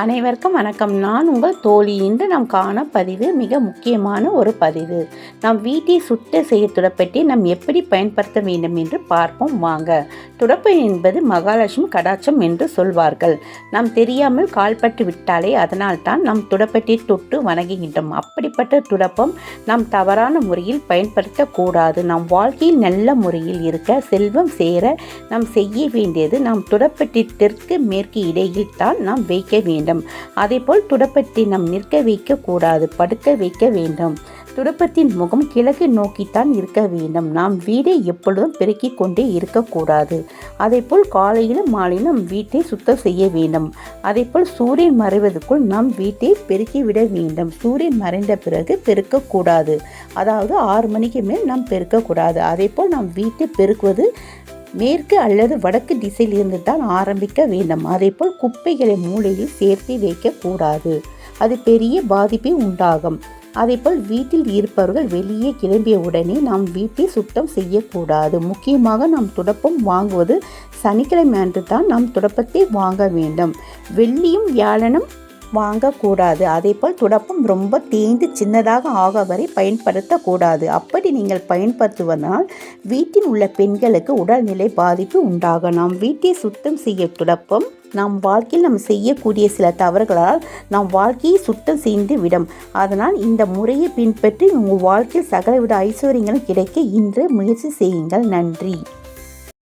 அனைவருக்கும் வணக்கம். நான் உங்கள் தோழி. இன்று நாம் காண பதிவு மிக முக்கியமான ஒரு பதிவு. நாம் வீட்டை சுத்த செய்ய துடப்பட்டி நாம் எப்படி பயன்படுத்த வேண்டும் என்று பார்ப்போம். வாங்க. துடப்பு என்பது மகாலட்சுமி கடாட்சம் என்று சொல்வார்கள். நாம் தெரியாமல் கால்பட்டு விட்டாலே அதனால் தான் நாம் துடப்பட்டி தொட்டு வணங்குகின்றோம். அப்படிப்பட்ட துடப்பம் நாம் தவறான முறையில் பயன்படுத்தக்கூடாது நாம் வாழ்க்கையில் நல்ல முறையில் இருக்க செல்வம் சேர நாம் செய்ய வேண்டியது நாம் துடப்பட்டிற்கு மேற்கு இடையில் தான் நாம் வைக்க வேண்டும். வேண்டும். அதேபோல் துடப்பத்தை நாம் நிற்க வைக்க கூடாது படுக்க வைக்க வேண்டும். துடப்பத்தின் முகம் கிழக்கு நோக்கித்தான் இருக்க வேண்டும். நாம் வீடை எப்பொழுதும் பெருக்கிக் கொண்டே இருக்கக்கூடாது அதேபோல் காலையிலும் மாலையிலும் வீட்டை சுத்தம் செய்ய வேண்டும். அதேபோல் சூரியன் மறைவதற்குள் நாம் வீட்டை பெருக்கிவிட வேண்டும். சூரியன் மறைந்த பிறகு பெருக்கக்கூடாது அதாவது ஆறு மணிக்கு மேல் நாம் பெருக்கக்கூடாது அதேபோல் நாம் வீட்டை பெருக்குவது மேற்கு அல்லது வடக்கு திசையிலிருந்து தான் ஆரம்பிக்க வேண்டும். அதேபோல் குப்பைகளை மூளையில் சேர்த்து வைக்கக்கூடாது அது பெரிய பாதிப்பை உண்டாகும். அதேபோல் வீட்டில் இருப்பவர்கள் வெளியே கிளம்பிய உடனே நாம் வீட்டை சுத்தம் செய்யக்கூடாது. முக்கியமாக நாம் துடப்பம் வாங்குவது சனிக்கிழமை அன்று தான் நாம் துடப்பத்தை வாங்க வேண்டும். வெள்ளியும் வியாழனும் வாங்கக்கூடாது. அதேபோல் துடப்பம் ரொம்ப தேய்ந்து சின்னதாக ஆக வரை பயன்படுத்தக்கூடாது. அப்படி நீங்கள் பயன்படுத்துவதால் வீட்டில் உள்ள பெண்களுக்கு உடல்நிலை பாதிப்பு உண்டாகும் நாம் வீட்டை சுத்தம் செய்ய துடப்பம் நாம் வாழ்க்கையில் நாம் செய்யக்கூடிய சில தவறுகளால் நம் வாழ்க்கையை சுத்தம் செய்து விடும். அதனால் இந்த முறையை பின்பற்றி உங்கள் வாழ்க்கையில் சகலவித ஐஸ்வர்யங்கள் கிடைக்க இன்று முயற்சி செய்யுங்கள். நன்றி.